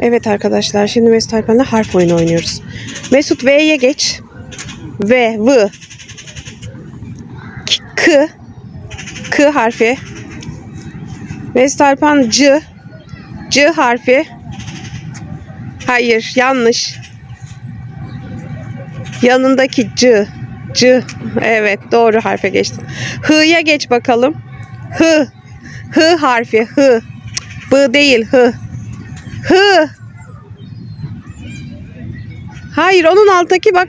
Evet arkadaşlar şimdi Mesut Alpen'le harf oyunu oynuyoruz. Mesut V'ye geç. V, V. K, K. K harfi. Mesut Alpan C. C harfi. Hayır yanlış. Yanındaki C. C. Evet doğru harfe geçtin. H'ya geç bakalım. H. H harfi. H. B değil. H. H. Hayır onun alttaki bak.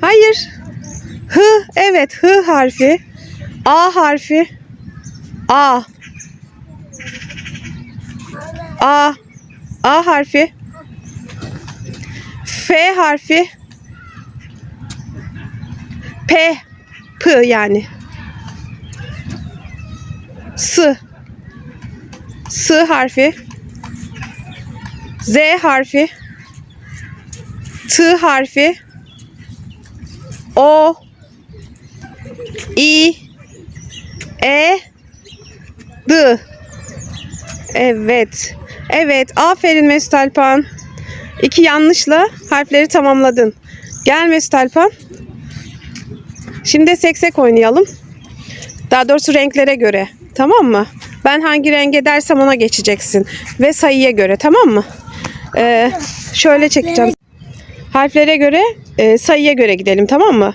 Hayır. H. Evet H harfi. A harfi. A. A. A harfi. F harfi. P. P yani. S. S harfi. Z harfi. T harfi. O. I. E. D. Evet. Evet. Aferin Mesut Alpan. İki yanlışla harfleri tamamladın. Gel Mesut Alpan. Şimdi seksek oynayalım. Daha doğrusu renklere göre. Tamam mı? Ben hangi renge dersem ona geçeceksin. Ve sayıya göre tamam mı? Ee, şöyle çekeceğim. Harflere göre e, sayıya göre gidelim tamam mı?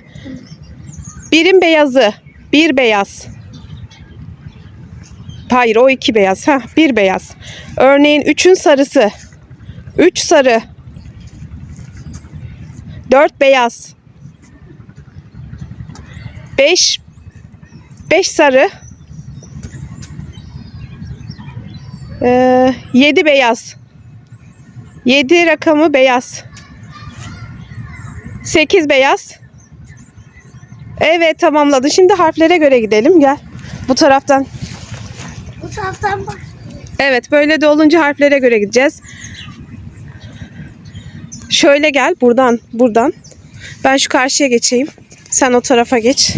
Birin beyazı. Bir beyaz. Hayır o iki beyaz. Ha, bir beyaz. Örneğin üçün sarısı. Üç sarı. Dört beyaz. Beş. Beş sarı. Ee, yedi beyaz. Yedi rakamı beyaz. Sekiz beyaz. Evet tamamladın. Şimdi harflere göre gidelim. Gel. Bu taraftan. Bu taraftan bak. Evet böyle de olunca harflere göre gideceğiz. Şöyle gel buradan buradan. Ben şu karşıya geçeyim. Sen o tarafa geç.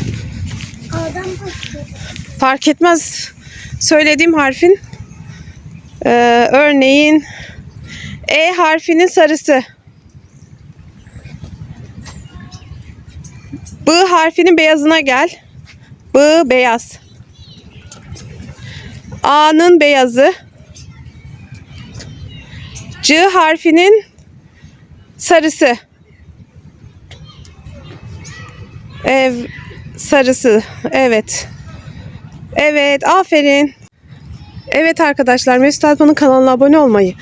Fark etmez. Söylediğim harfin e, örneğin E harfinin sarısı. B harfinin beyazına gel. B beyaz. A'nın beyazı. C harfinin sarısı. Ev sarısı. Evet. Evet, aferin. Evet arkadaşlar, Mesut Alpan'ın kanalına abone olmayı,